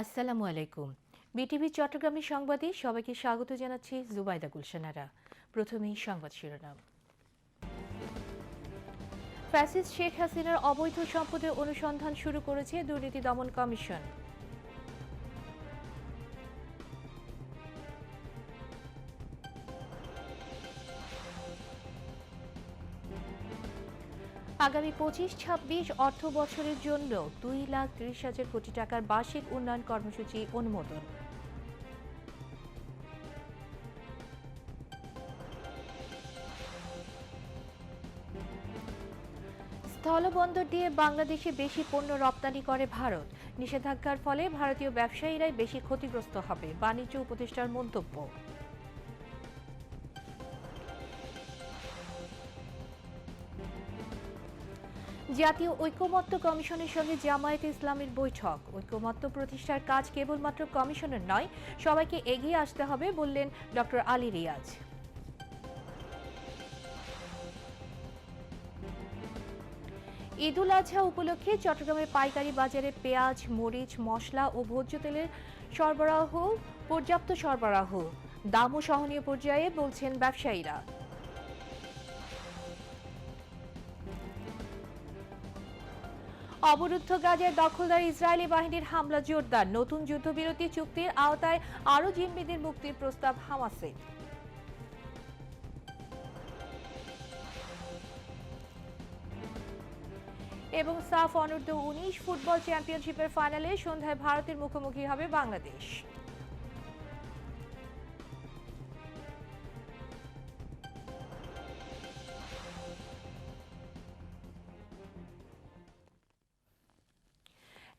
আসসালামু আলাইকুম। বিটিভি চট্টগ্রামের সংবাদে সবাইকে স্বাগত জানাচ্ছি জুবাইদা গুলশানারা। প্রথমেই সংবাদ শিরোনাম। ফ্যাসিস্ট শেখ হাসিনার অবৈধ সম্পদের অনুসন্ধান শুরু করেছে দুর্নীতি দমন কমিশন। আগামী পঁচিশ, ছাব্বিশ অর্থ বছরের জন্য দুই লাখ ত্রিশ হাজার কোটি টাকার বার্ষিক উন্নয়ন কর্মসূচি অনুমোদন। স্থলবন্দর দিয়ে বাংলাদেশে বেশি পণ্য রপ্তানি করে ভারত। নিষেধাজ্ঞার ফলে ভারতীয় ব্যবসায়ীরাই বেশি ক্ষতিগ্রস্ত হবে, বাণিজ্য উপদেষ্টার মন্তব্য। জাতীয় ঐক্যমত্য কমিশনের সঙ্গে জামায়াতে ইসলামের বৈঠক। ঐক্যমত্য প্রতিষ্ঠার কাজ কেবলমাত্র কমিশনের নয়, সবাইকে এগিয়ে আসতে হবে বললেন ডক্টর আলী রিয়াজ। ঈদুল আজহা উপলক্ষে চট্টগ্রামের পাইকারি বাজারে পেঁয়াজ, মরিচ, মশলা ও ভোজ্য তেলের সরবরাহ, পর্যাপ্ত সরবরাহ। দামও সহনীয় পর্যায়ে বলছেন ব্যবসায়ীরা। অবরুদ্ধ গাজের দখলদার ইসরায়েলি বাহিনীর হামলা জোরদার। নতুন যুদ্ধবিরতি চুক্তির আওতায় আরও জিম্মিদের মুক্তির প্রস্তাব হামাসের এবং সাফ অনূর্ধ্ব উনিশ ফুটবল চ্যাম্পিয়নশিপের ফাইনালে সন্ধ্যায় ভারতের মুখোমুখি হবে বাংলাদেশ।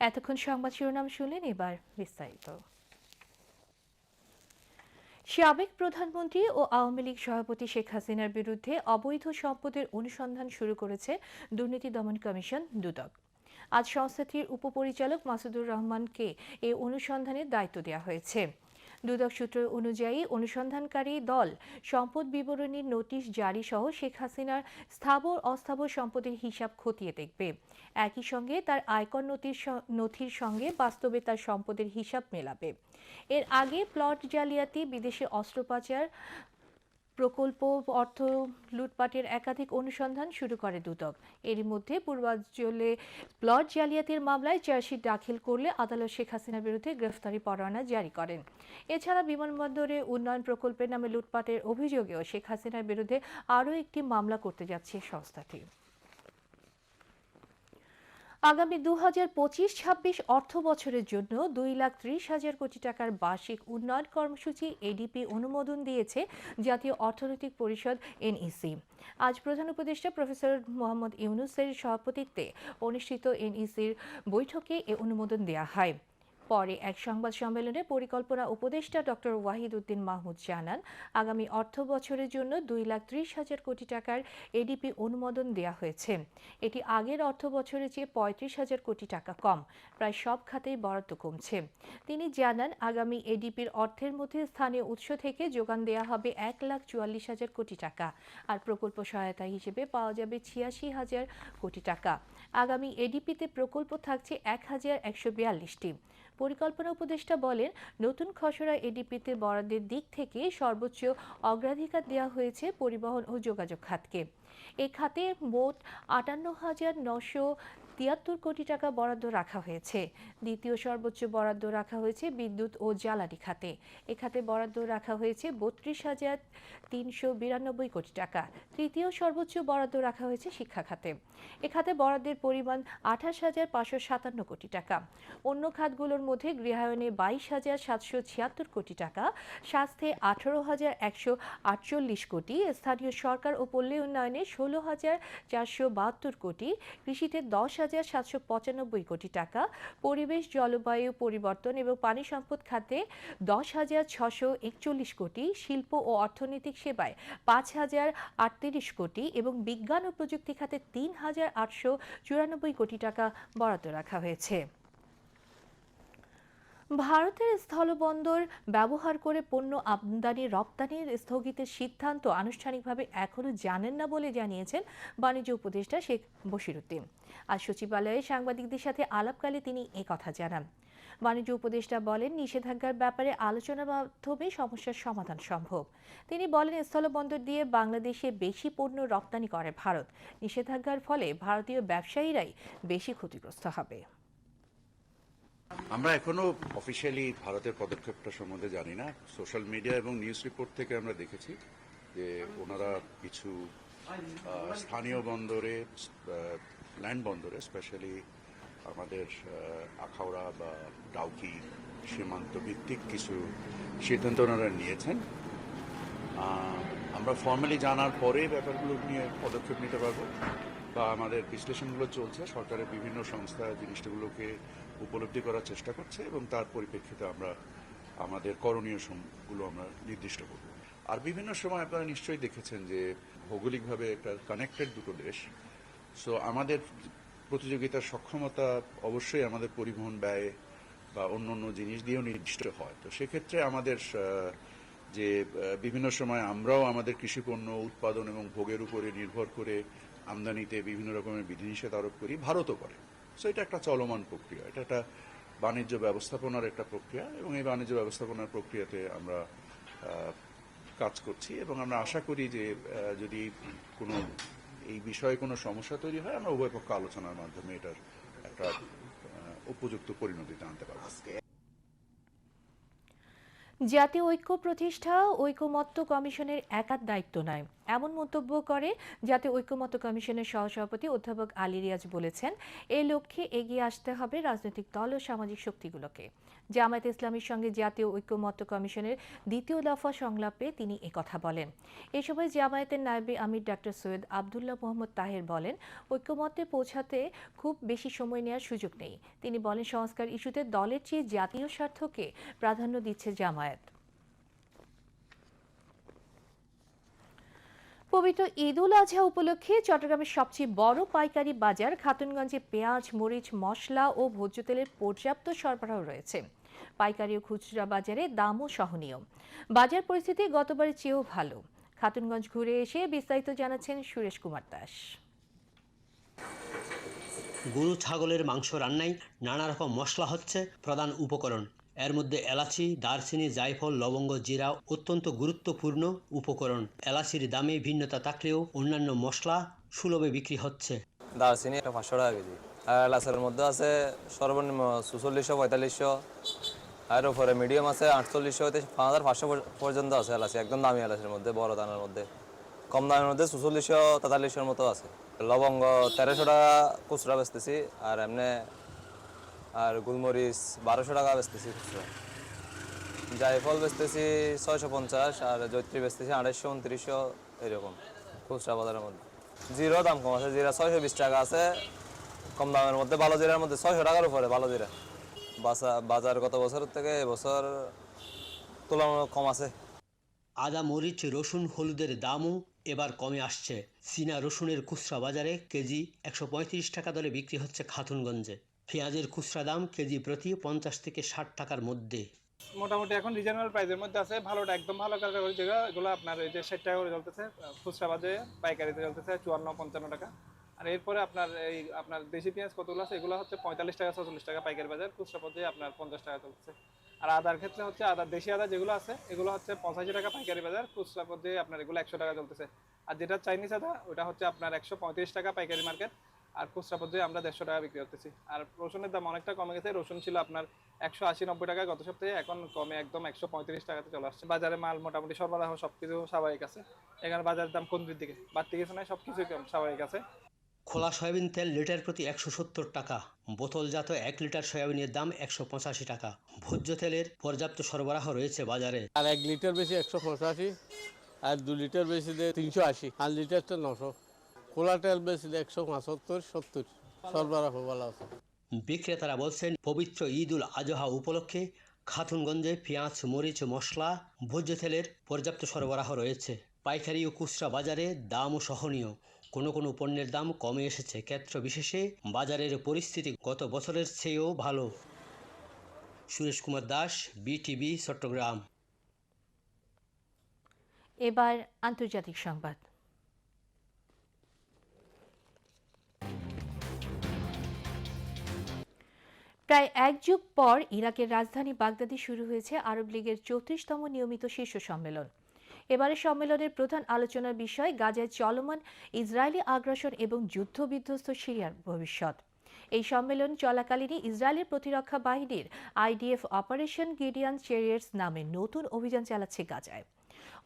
এতক্ষণ সংবাদ শিরোনাম শুনলেন এবার বিস্তারিত। সাবেক প্রধানমন্ত্রী ও আওয়ামী লীগ সভাপতি শেখ হাসিনার বিরুদ্ধে অবৈধ সম্পদের অনুসন্ধান শুরু করেছে দুর্নীতি দমন কমিশন দুদক। আজ সংস্থাটির উপপরিচালক মাসুদুর রহমানকে এই অনুসন্ধানের দায়িত্ব দেওয়া হয়েছে। দুদক সূত্র অনুযায়ী অনুসন্ধানকারী দল সম্পদ বিবরণীর নোটিশ জারি সহ শেখ হাসিনার স্থাবর অস্থাবর সম্পদের হিসাব খতিয়ে দেখবে। একই সঙ্গে তার আয়কর নথির নথির সঙ্গে বাস্তবে তার সম্পদের হিসাব মেলাবে। এর আগে প্লট জালিয়াতি, বিদেশে অস্ত্র পাচার প্রকল্প, অর্থ, লুটপাটের একাধিক অনুসন্ধান শুরু করে দুদক। এরই মধ্যে পূর্বাঞ্চলে প্লট জালিয়াতির মামলায় চার্জশিট দাখিল করলে আদালত শেখ হাসিনার বিরুদ্ধে গ্রেফতারি পরোয়ানা জারি করেন। এছাড়া বিমানবন্দরে উন্নয়ন প্রকল্পের নামে লুটপাটের অভিযোগেও শেখ হাসিনার বিরুদ্ধে আরও একটি মামলা করতে যাচ্ছে সংস্থাটি। আগামী দু হাজার পঁচিশ ছাব্বিশ অর্থ বছরের জন্য দুই লাখ ত্রিশ হাজার কোটি টাকার বার্ষিক উন্নয়ন কর্মসূচি এডিপি অনুমোদন দিয়েছে জাতীয় অর্থনৈতিক পরিষদ এনইসি। আজ প্রধান উপদেষ্টা প্রফেসর মোহাম্মদ ইউনুসের সভাপতিত্বে অনুষ্ঠিত এনইসির বৈঠকে এ অনুমোদন দেওয়া হয়। পরে এক সংবাদ সম্মেলনে পরিকল্পনা উপদেষ্টা ডক্টর ওয়াহিদ উদ্দিন মাহমুদ জানান, আগামী অর্থ বছরের জন্য দুই লাখ ত্রিশ হাজার কোটি টাকার এডিপি অনুমোদন দেওয়া হয়েছে। এটি আগের অর্থ বছরের চেয়ে পঁয়ত্রিশ হাজার কোটি টাকা কম, প্রায় সব খাতেই বরাদ্দ কমছে। তিনি জানান, আগামী এডিপির অর্থের মধ্যে স্থানীয় উৎস থেকে যোগান দেওয়া হবে এক লাখ চুয়াল্লিশ হাজার কোটি টাকা, আর প্রকল্প সহায়তা হিসেবে পাওয়া যাবে ছিয়াশি হাজার কোটি টাকা। আগামী এডিপিতে প্রকল্প থাকছে এক হাজার একশো বিয়াল্লিশটি। পরিকল্পনা উপদেষ্টা বলেন, নতুন খসড়া এডিপিতে বরাদ্দের দিক থেকে সর্বোচ্চ অগ্রাধিকার দেওয়া হয়েছে পরিবহন ও যোগাযোগ খাতকে। এ খাতে মোট আটান্ন হাজার নশো তিয়াত্তর কোটি টাকা বরাদ্দ রাখা হয়েছে। দ্বিতীয় সর্বোচ্চ বরাদ্দ রাখা হয়েছে বিদ্যুৎ ও জ্বালানি খাতে। এ খাতে বরাদ্দ রাখা হয়েছে বত্রিশ হাজার তিনশো বিরানব্বই কোটি টাকা। তৃতীয় সর্বোচ্চ বরাদ্দ রাখা হয়েছে শিক্ষা খাতে। এ খাতে বরাদ্দের পরিমাণ আঠাশ হাজার পাঁচশো সাতান্ন কোটি টাকা। অন্য খাতগুলোর মধ্যে গৃহায়নে বাইশ হাজার সাতশো ছিয়াত্তর কোটি টাকা, স্বাস্থ্যে আঠারো হাজার একশো আটচল্লিশ কোটি, স্থানীয় সরকার ও পল্লী উন্নয়নে ষোলো হাজার চারশো বাহাত্তর কোটি, কৃষিতে দশ হাজার সাতশো পঁচানব্বই কোটি টাকা, পরিবেশ, জলবায়ু পরিবর্তন এবং পানি সম্পদ খাতে দশ হাজার ছশো একচল্লিশ কোটি, শিল্প ও অর্থনৈতিক সেবায় পাঁচ হাজার আটত্রিশ কোটি এবং বিজ্ঞান ও প্রযুক্তি খাতে তিন হাজার আটশো চুরানব্বই কোটি টাকা বরাদ্দ রাখা হয়েছে। ভারতের স্থলবন্দর ব্যবহার করে পণ্য আমদানি, রপ্তানির স্থগিতের সিদ্ধান্ত আনুষ্ঠানিকভাবে এখনও জানেন না বলে জানিয়েছেন বাণিজ্য উপদেষ্টা শেখ বশিরুদ্দিন। আজ সচিবালয়ে সাংবাদিকদের সাথে আলাপকালে তিনি কথা জানান। বাণিজ্য উপদেষ্টা বলেন, নিষেধাজ্ঞার ব্যাপারে আলোচনার মাধ্যমে সমস্যার সমাধান সম্ভব। তিনি বলেন, স্থলবন্দর দিয়ে বাংলাদেশে বেশি পণ্য রপ্তানি করে ভারত। নিষেধাজ্ঞার ফলে ভারতীয় ব্যবসায়ীরাই বেশি ক্ষতিগ্রস্ত হবে। আমরা এখনও অফিসিয়ালি ভারতের পদক্ষেপটা সম্বন্ধে জানি না। সোশ্যাল মিডিয়া এবং নিউজ রিপোর্ট থেকে আমরা দেখেছি যে ওনারা কিছু স্থানীয় বন্দরে ল্যান্ড বন্দরে স্পেশালি আমাদের আখাউড়া বা ডাউকি সীমান্ত ভিত্তিক কিছু সিদ্ধান্ত ওনারা নিয়েছেন। আমরা ফর্মালি জানার পরে ব্যাপারগুলো নিয়ে পদক্ষেপ নিতে পারব। বা আমাদের বিশ্লেষণগুলো চলছে, সরকারের বিভিন্ন সংস্থা জিনিসগুলোকে উপলব্ধি করার চেষ্টা করছে এবং তার পরিপ্রেক্ষিতে আমরা আমাদের করণীয় আমরা নির্দিষ্ট করব। আর বিভিন্ন সময় আপনারা নিশ্চয়ই দেখেছেন যে ভৌগোলিকভাবে একটা কানেক্টেড দুটো দেশ। সো আমাদের প্রতিযোগিতার সক্ষমতা অবশ্যই আমাদের পরিবহন ব্যয় বা অন্য অন্য জিনিস দিয়েও নির্দিষ্ট হয়। তো সেক্ষেত্রে আমাদের যে বিভিন্ন সময় আমরাও আমাদের কৃষিপণ্য উৎপাদন এবং ভোগের উপরে নির্ভর করে আমদানিতে বিভিন্ন রকমের বিধিনিষেধ আরোপ করি, ভারতও করে। সো এটা একটা চলমান প্রক্রিয়া। এটা একটা বাণিজ্য ব্যবস্থাপনার একটা প্রক্রিয়া এবং এই বাণিজ্য ব্যবস্থাপনার প্রক্রিয়াতে আমরা কাজ করছি এবং আমরা আশা করি যে যদি কোনো, এই বিষয়ে কোনো সমস্যা তৈরি হয়, আমরা উভয় পক্ষ আলোচনার মাধ্যমে এটার একটা উপযুক্ত পরিণতিতে আনতে পারব। জাতীয় ঐক্য প্রতিষ্ঠা ঐকমত্য কমিশনের একার দায়িত্ব নয়। এমন মন্তব্য করে জাতীয় ঐক্যমত্য কমিশনের সহসভাপতি অধ্যাপক আলী রিয়াজ বলেছেন এই লক্ষ্যে এগিয়ে আসতে হবে রাজনৈতিক দল ও সামাজিক শক্তিগুলোকে। জামায়াত ইসলামীর সঙ্গে জাতীয় ঐক্যমত্য কমিশনের দ্বিতীয় দফা সংলাপে তিনি একথা বলেন। এ সময় জামায়াতের নায়েবে আমির ডাক্তার সৈয়দ আবদুল্লাহ মোহাম্মদ তাহের বলেন, ঐক্যমত্যে পৌঁছাতে খুব বেশি সময় নেওয়ার সুযোগ নেই। তিনি বলেন, সংস্কার ইস্যুতে দলের চেয়ে জাতীয় স্বার্থকে প্রাধান্য দিচ্ছে জামায়াত। পবিত্র ঈদ উল আজহা উপলক্ষে চট্টগ্রামের সবচেয়ে বড় পাইকারি বাজার খাতুনগঞ্জে পেঁয়াজ, মরিচ, মশলা ও ভোজ্য তেলের পর্যাপ্ত সরবরাহ রয়েছে। পাইকারি ও খুচরা বাজারে দামও সহনীয়। বাজার পরিস্থিতি গতবারের চেয়েও ভালো। খাতুনগঞ্জ ঘুরে এসে বিস্তারিত জানাচ্ছেন সুরেশ কুমার দাস। গরু, ছাগলের মাংস রান্নায় নানা রকম মশলা হচ্ছে প্রধান উপকরণ। এর মধ্যে এলাচি, দারচিনি, জায়ফল, লবঙ্গ, জিরা অত্যন্ত গুরুত্বপূর্ণ উপকরণ। এলাচির দামে ভিন্নতা থাকলেও অন্যান্য মশলা সুলভে বিক্রি হচ্ছে। দারচিনি একটা পাঁচশো টাকা কেজি। আর এলাচের মধ্যে আছে সর্বনিম্ন চুচল্লিশশো, পঁয়তাল্লিশশো। আর উপরে মিডিয়াম আছে আটচল্লিশশো পাঁচ হাজার পাঁচশো পর্যন্ত আছে এলাচি, একদম দামি এলাচের মধ্যে, বড় দানার মধ্যে। কম দামের মধ্যে চুচল্লিশশো, তেতাল্লিশশোর মতো আছে। লবঙ্গ তেরোশো টাকা, খুচরা বেচতেছি। আর এমনি আর গুলমরিচ বারোশো টাকা বেচতেছি খুচরা জায়ফল বেচতেছি ছয়শো পঞ্চাশ, আর জৈত্রী বেচতেছি আড়াইশো, উনত্রিশশো, এরকম খুচরা বাজারের মধ্যে। জিরো দাম কম আছে, জিরা ছয়শো বিশ টাকা আছে, কম দামের মধ্যে, ভালো জিরার মধ্যে ছয়শো টাকার উপরে ভালো জিরা। বাজার গত বছরের থেকে এবছর তুলনামূলক কম আছে। আদা, মরিচ, রসুন, হলুদের দামও এবার কমে আসছে। চীনা রসুনের খুচরা বাজারে কেজি একশো পঁয়ত্রিশ টাকা দরে বিক্রি হচ্ছে খাতুনগঞ্জে। পেঁয়াজের খুচরা দাম কেজি প্রতি পঞ্চাশ থেকে ষাট টাকার মধ্যে। মোটামুটি এখন রিজনেবল প্রাইসের মধ্যে আছে। ভালোটা একদম ভালো ক্যাটাগরি যেগুলো আপনার এই যে ষাট টাকা করে চলতেছে খুচরা বাজারে, পাইকারিতে চলতেছে, চুয়ান্ন, পঞ্চান্ন টাকা। আর এরপরে আপনার এই, আপনার দেশি পেঁয়াজ কতগুলো আছে? এগুলো হচ্ছে পঁয়তাল্লিশ টাকা, ছচল্লিশ টাকা পাইকারি বাজার। খুচরা পর্যায়ে আপনার পঞ্চাশ টাকা চলতেছে। আর আদার ক্ষেত্রে হচ্ছে আদার, দেশি আদা যেগুলো আছে, এগুলো হচ্ছে পঁচাশি টাকা পাইকারি বাজার। খুচরা পর্যায়ে আপনার এগুলো একশো টাকা চলতেছে। আর যেটা চাইনিজ আদা, ওটা হচ্ছে আপনার একশো পঁয়ত্রিশ টাকা পাইকারি মার্কেট আর খুচরা পর্যায়ে আমরা দেড়শো টাকা বিক্রি করতেছি। আর রসুনের দাম অনেকটা কমে গেছে। রসুন ছিল আপনার একশো আশি নব্বই টাকা গত সপ্তাহে এখন কমে একদম একশো পঁয়ত্রিশ টাকাতে চলে আসছে। বাজারে মাল মোটামুটি সরবরাহ সব কিছু স্বাভাবিক আছে। এখানে বাজারের দাম কমতির দিকে বাড়তি কিছু নাই সবকিছু স্বাভাবিক আছে। খোলা সয়াবিন তেল লিটার প্রতি একশো সত্তর টাকা বোতলজাত এক লিটার সয়াবিনের দাম একশো পঁচাশি টাকা। ভোজ্য তেলের পর্যাপ্ত সরবরাহ রয়েছে বাজারে। আর এক লিটার বেশি একশো পঁচাশি আর দু লিটার বেশি দিয়ে তিনশো আশি আর লিটারটা নশো। খোলা তেল বেশি একশো পঁচাত্তর সত্তর। সরবরাহ ভালো আছে। বিক্রেতারা বলছেন পবিত্র ঈদ উল আজহা উপলক্ষে খাতুনগঞ্জে পেঁয়াজ মরিচ মশলা ভোজ্য তেলের পর্যাপ্ত সরবরাহ রয়েছে। পাইকারি ও খুচরা বাজারে দামও সহনীয়। কোনো কোনো পণ্যের দাম কমে এসেছে। ক্ষেত্র বিশেষে বাজারের পরিস্থিতি গত বছরের চেয়েও ভালো। সুরেশ কুমার দাস বিটিভি চট্টগ্রাম। এবার আন্তর্জাতিক সংবাদ। প্রায় এক যুগ পর ইরাকের রাজধানী বাগদাদে শুরু হয়েছে আরব লীগের চৌত্রিশতম নিয়মিত শীর্ষ সম্মেলন। এবারের সম্মেলনের প্রধান আলোচনার বিষয় গাজায় চলমান ইসরায়েলি আগ্রাসন এবং যুদ্ধবিধ্বস্ত সিরিয়ার ভবিষ্যৎ। এই সম্মেলন চলাকালীনই ইসরায়েলের প্রতিরক্ষা বাহিনীর আইডিএফ অপারেশন গিডিয়ান চেরিয়ার্স নামে নতুন অভিযান চালাচ্ছে গাজায়।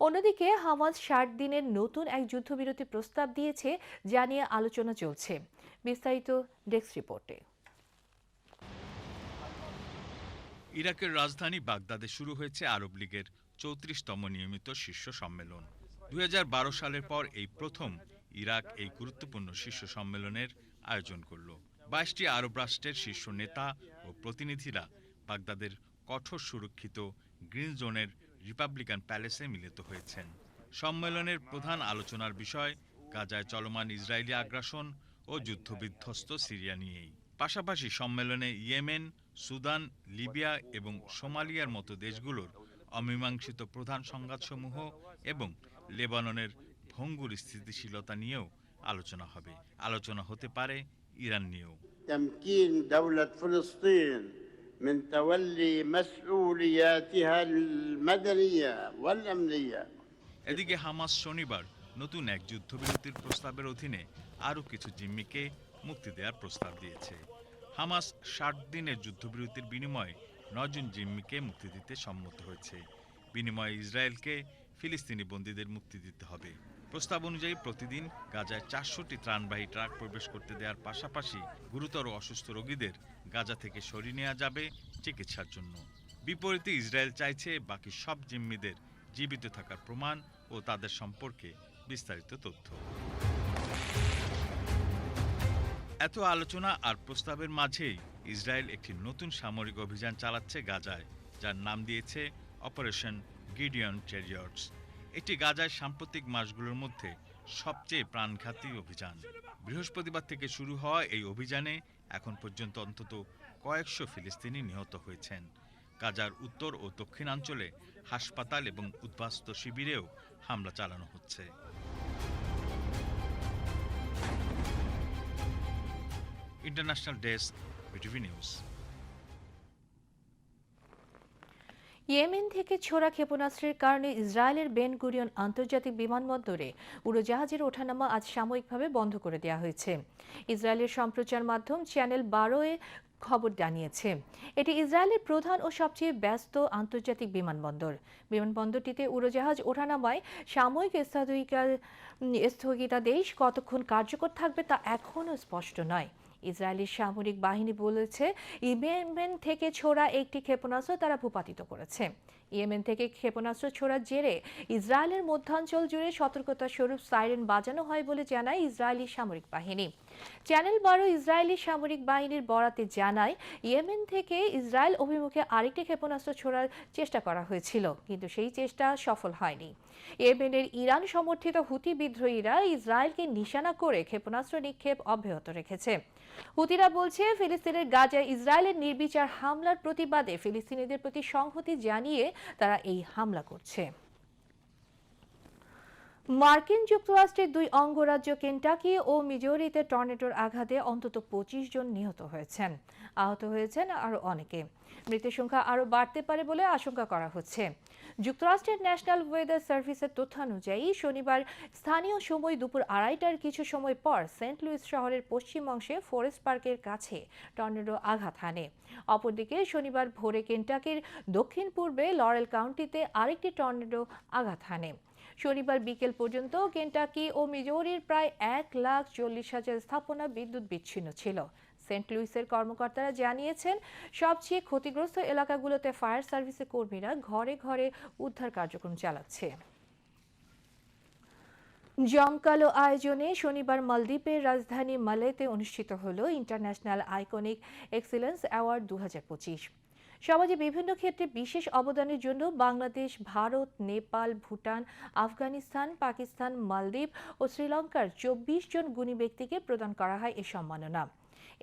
অন্যদিকে হামাস ষাট দিনের নতুন এক যুদ্ধবিরতি প্রস্তাব দিয়েছে, যা নিয়ে আলোচনা চলছে। বিস্তারিত ডেস্ক রিপোর্টে। ইরাকের রাজধানী বাগদাদে শুরু হয়েছে আরব লীগের চৌত্রিশতম নিয়মিত শীর্ষ সম্মেলন। দুই হাজার বারো সালের পর এই প্রথম ইরাক এই গুরুত্বপূর্ণ শীর্ষ সম্মেলনের আয়োজন করল। বাইশটি আরব রাষ্ট্রের শীর্ষ নেতা ও প্রতিনিধিরা বাগদাদের কঠোর সুরক্ষিত গ্রিন জোনের রিপাবলিকান প্যালেসে মিলিত হয়েছেন। সম্মেলনের প্রধান আলোচনার বিষয় গাজায় চলমান ইসরায়েলি আগ্রাসন ও যুদ্ধবিধ্বস্ত সিরিয়া নিয়েই। পাশাপাশি সম্মেলনে ইয়েমেন সুদান লিবিয়া এবং সোমালিয়ার মতো দেশগুলোর অমীমাংসিত প্রধান সংঘাতসমূহ এবং লেবাননের ভঙ্গুর স্থিতিশীলতা নিয়েও আলোচনা হবে আলোচনা হতে পারে ইরান নিয়েও تمكين دولة فلسطين من تولي مسؤولياتها المدنية والأمنية এদিকে হামাস শনিবার নতুন এক যুদ্ধবিরতির প্রস্তাবের অধীনে আরও কিছু জিম্মিকে মুক্তি দেওয়ার প্রস্তাব দিয়েছে হামাস ষাট দিনের যুদ্ধবিরতির বিনিময়ে নজন জিম্মিকে মুক্তি দিতে সম্মত হয়েছে। বিনিময়ে ইসরায়েলকে ফিলিস্তিনি বন্দীদের মুক্তি দিতে হবে। প্রস্তাব অনুযায়ী প্রতিদিন গাজায় চারশোটি ত্রাণবাহী ট্রাক প্রবেশ করতে দেওয়ার পাশাপাশি গুরুতর অসুস্থ রোগীদের গাজা থেকে সরিয়ে নেওয়া যাবে চিকিৎসার জন্য। বিপরীতে ইসরায়েল চাইছে বাকি সব জিম্মিদের জীবিত থাকার প্রমাণ ও তাদের সম্পর্কে বিস্তারিত তথ্য। এত আলোচনা আর প্রস্তাবের মাঝেই ইসরায়েল একটি নতুন সামরিক অভিযান চালাচ্ছে গাজায়, যার নাম দিয়েছে অপারেশন গিডিয়ন চ্যারিয়টস এটি গাজায় সাম্প্রতিক মাসগুলোর মধ্যে সবচেয়ে প্রাণঘাতী অভিযান। বৃহস্পতিবার থেকে শুরু হওয়া এই অভিযানে এখন পর্যন্ত অন্তত কয়েকশো ফিলিস্তিনি নিহত হয়েছেন। গাজার উত্তর ও দক্ষিণাঞ্চলে হাসপাতাল এবং উদ্বাস্ত শিবিরেও হামলা চালানো হচ্ছে। International desk BTV news Yemen থেকে ছোড়া ক্ষেপণাস্ত্রের কারণে ইসরায়েলের বেন গুরিয়ন আন্তর্জাতিক বিমানবন্দরে উড়োজাহাজের ওঠানামা আজ সাময়িকভাবে বন্ধ করে দেওয়া হয়েছে। ইসরায়েলের সম্প্রচার মাধ্যম চ্যানেল বারোয়ে খবর জানিয়েছে। এটি ইসরায়েলের প্রধান ও সবচেয়ে ব্যস্ত আন্তর্জাতিক বিমানবন্দর। বিমানবন্দরটিতে উড়োজাহাজ ওঠানামায় সাময়িক স্থগিতা- স্থগিতাদেশ কতক্ষণ কার্যকর থাকবে তা এখনও স্পষ্ট নয়। ইসরায়েলের সামরিক বাহিনী বলেছে, ইয়েমেন থেকে ছোড়া একটি ক্ষেপণাস্ত্র তারা ভূপাতিত করেছে। ইয়েমেন থেকে ক্ষেপণাস্ত্র ছোড়ার জেরে ইসরায়েলের মধ্যাঞ্চল জুড়ে সতর্কতা স্বরূপ সাইরেন বাজানো হয় বলে জানায় ইসরায়েলি সামরিক বাহিনী। চ্যানেল বারো ইসরায়েলি সামরিক বাহিনীর বরাতে জানায়, ইয়েমেন থেকে ইসরায়েল অভিমুখে আরেকটি ক্ষেপণাস্ত্র ছোড়ার চেষ্টা করা হয়েছিল, কিন্তু সেই চেষ্টা সফল হয়নি। ইয়েমেনের ইরান সমর্থিত হুতি বিদ্রোহীরা ইসরায়েলকে নিশানা করে ক্ষেপণাস্ত্র নিক্ষেপ অব্যাহত রেখেছে। হুতিরা বলছে, ফিলিস্তিনের গাজায় ইসরায়েলের নির্বিচার হামলার প্রতিবাদে ফিলিস্তিনিদের প্রতি সংহতি জানিয়ে তারা এই হামলা করছে। মার্কিন যুক্তরাষ্ট্রের দুই অঙ্গরাজ্য কেন্টাকি ও মিজোরিতে টর্নেডোর আঘাতে অন্তত পঁচিশ জন নিহত হয়েছেন। আহত হয়েছেন আরও অনেকে। মৃতের সংখ্যা আরও বাড়তে পারে বলে আশঙ্কা করা হচ্ছে। যুক্তরাষ্ট্রের ন্যাশনাল ওয়েদার সার্ভিসের তথ্যানুযায়ী শনিবার স্থানীয় সময় দুপুর আড়াইটার কিছু সময় পর সেন্ট লুইস শহরের পশ্চিম অংশে ফরেস্ট পার্কের কাছে টর্নেডো আঘাত হানে। অপরদিকে শনিবার ভোরে কেন্টাকির দক্ষিণ পূর্বে লরেল কাউন্টিতে আরেকটি টর্নেডো আঘাত হানে। শনিবার বিকেল পর্যন্ত কেন্টাকি ও মিজোরির প্রায় এক লাখ চল্লিশ হাজার স্থাপনা বিদ্যুৎ বিচ্ছিন্ন ছিল। সেন্ট লুইসের কর্মকর্তারা জানিয়েছেন, সবচেয়ে ক্ষতিগ্রস্ত এলাকাগুলোতে ফায়ার সার্ভিসের কর্মীরা ঘরে ঘরে উদ্ধার কার্যক্রম চালাচ্ছে। জমকালো আয়োজনে শনিবার মালদ্বীপের রাজধানী মালেতে অনুষ্ঠিত হল ইন্টারন্যাশনাল আইকনিক এক্সিলেন্স অ্যাওয়ার্ড দু হাজার পঁচিশ। সমাজে বিভিন্ন ক্ষেত্রে বিশেষ অবদানের জন্য বাংলাদেশ, ভারত, নেপাল, ভুটান, আফগানিস্তান, পাকিস্তান, মালদ্বীপ ও শ্রীলঙ্কার চব্বিশ জন গুণী ব্যক্তিকে প্রদান করা হয় এ সম্মাননা।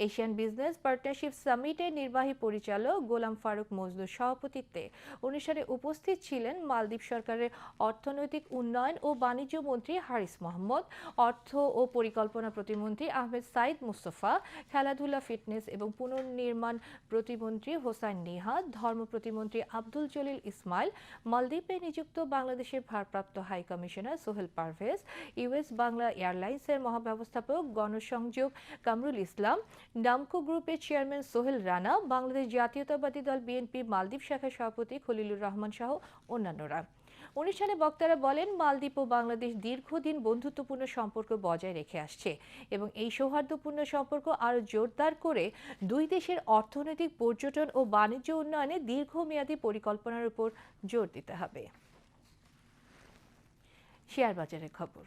এশিয়ান বিজনেস পার্টনারশিপ সামিটের নির্বাহী পরিচালক গোলাম ফারুক মজনুর সভাপতিত্বে অনুষ্ঠানে উপস্থিত ছিলেন মালদ্বীপ সরকারের অর্থনৈতিক উন্নয়ন ও বাণিজ্য মন্ত্রী হারিস মোহাম্মদ, অর্থ ও পরিকল্পনা প্রতিমন্ত্রী আহমেদ সাইদ মুস্তফা, খেলাধুলা, ফিটনেস এবং পুনর্নির্মাণ প্রতিমন্ত্রী হোসাইন নিহাদ ধর্ম প্রতিমন্ত্রী আব্দুল জলিল ইসমাইল, মালদ্বীপে নিযুক্ত বাংলাদেশের ভারপ্রাপ্ত high commissioner Sohel Parvez, US Bangla এয়ারলাইন্সের মহাব্যবস্থাপক গণসংযোগ কামরুল ইসলাম নামকো গ্রুপের চেয়ারম্যান সোহেল রানা, বাংলাদেশ জাতীয়তাবাদী দল বিএনপি মালদ্বীপ শাখার সভাপতি খলিলুর রহমান সহ অন্যান্যরা। অনুষ্ঠানে বক্তারা বলেন, মালদ্বীপ ও বাংলাদেশ দীর্ঘদিন বন্ধুত্বপূর্ণ সম্পর্ক বজায় রেখে আসছে এবং এই সৌহার্দ্যপূর্ণ সম্পর্ক আরও জোরদার করে দুই দেশের অর্থনৈতিক পর্যটন ও বাণিজ্য উন্নয়নে দীর্ঘমেয়াদী পরিকল্পনার উপর জোর দিতে হবে। শেয়ার বাজারের খবর।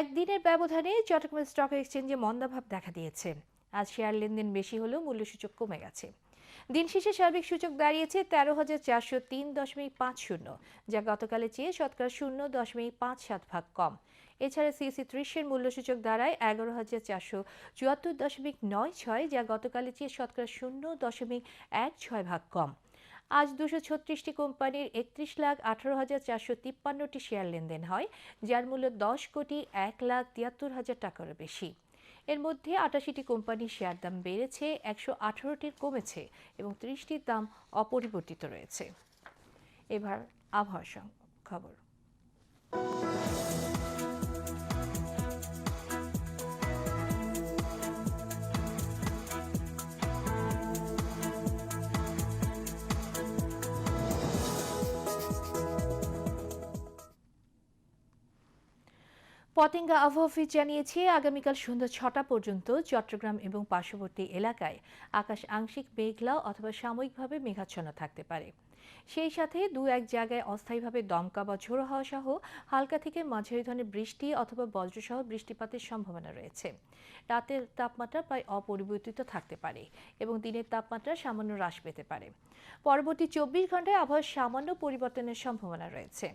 একদিনের ব্যবধানে চট্টগ্রাম স্টক এক্সচেঞ্জে মন্দাভাব দেখা দিয়েছে। আজ শেয়ার লেনদেন বেশি হলেও মূল্যসূচক কমে গেছে। দিন শেষে সার্বিক সূচক দাঁড়িয়েছে তেরো হাজার চারশো তিন দশমিক পাঁচ শূন্য, যা গতকালের চেয়ে শতকরা শূন্য দশমিক পাঁচ সাত ভাগ কম। এছাড়া সিএসি ত্রিশের মূল্যসূচক দাঁড়ায় এগারো হাজার চারশো চুয়াত্তর দশমিক নয় ছয়, যা গতকালের চেয়ে শতকরা শূন্য দশমিক এক ছয় ভাগ কম। আজ দুশো ছত্রিশটি কোম্পানির একত্রিশ লাখ আঠারো হাজার চারশো তিপ্পান্নটি শেয়ার লেনদেন হয়, যার মূল্য দশ কোটি এক লাখ তিয়াত্তর হাজার টাকারও বেশি। এর মধ্যে আটাশিটি কোম্পানির শেয়ার দাম বেড়েছে, একশো আঠারোটির কমেছে এবং ত্রিশটির দাম অপরিবর্তিত রয়েছে। এবার আবহাওয়া খবর। পতেঙ্গা আবহাওয়া অফিস জানিয়েছে, আগামীকাল সন্ধ্যা ছটা পর্যন্ত চট্টগ্রাম এবং পার্শ্ববর্তী এলাকায় আকাশ আংশিক মেঘলা অথবা সাময়িকভাবে মেঘাচ্ছন্ন থাকতে পারে। সেই সাথে দু এক জায়গায় অস্থায়ীভাবে দমকা বা ঝোড়ো হাওয়া সহ হালকা থেকে মাঝারি ধরনের বৃষ্টি অথবা বজ্রসহ বৃষ্টিপাতের সম্ভাবনা রয়েছে। রাতের তাপমাত্রা প্রায় অপরিবর্তিত থাকতে পারে এবং দিনের তাপমাত্রা সামান্য হ্রাস পেতে পারে। পরবর্তী চব্বিশ ঘন্টায় আবহাওয়ার সামান্য পরিবর্তনের সম্ভাবনা রয়েছে।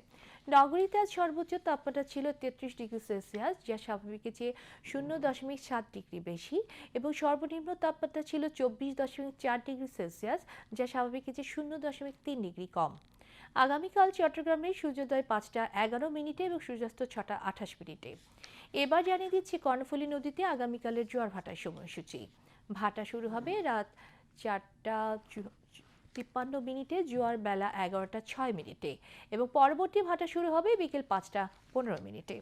নগরীতে আজ সর্বোচ্চ তাপমাত্রা ছিল তেত্রিশ ডিগ্রি সেলসিয়াস, যা স্বাভাবিকের চেয়ে শূন্য দশমিক সাত ডিগ্রি বেশি, এবং সর্বনিম্ন তাপমাত্রা ছিল চব্বিশ দশমিক চার ডিগ্রি সেলসিয়াস, যা স্বাভাবিকের চেয়ে শূন্য দশমিক তিন ডিগ্রি কম। আগামীকাল চট্টগ্রামে সূর্যোদয় পাঁচটা এগারো মিনিটে এবং সূর্যাস্ত ছটা আঠাশ মিনিটে। এবার জানিয়ে দিচ্ছি কর্ণফুলী নদীতে আগামীকালের জোয়ার ভাটার সময়সূচি। ভাটা শুরু হবে রাত চারটা তিপ্পান্ন মিনিটে জোয়ার বেলা এগারোটা ছয় মিনিটে এবং পরবর্তী ভাটা শুরু হবে বিকেল পাঁচটা পনেরো মিনিটে।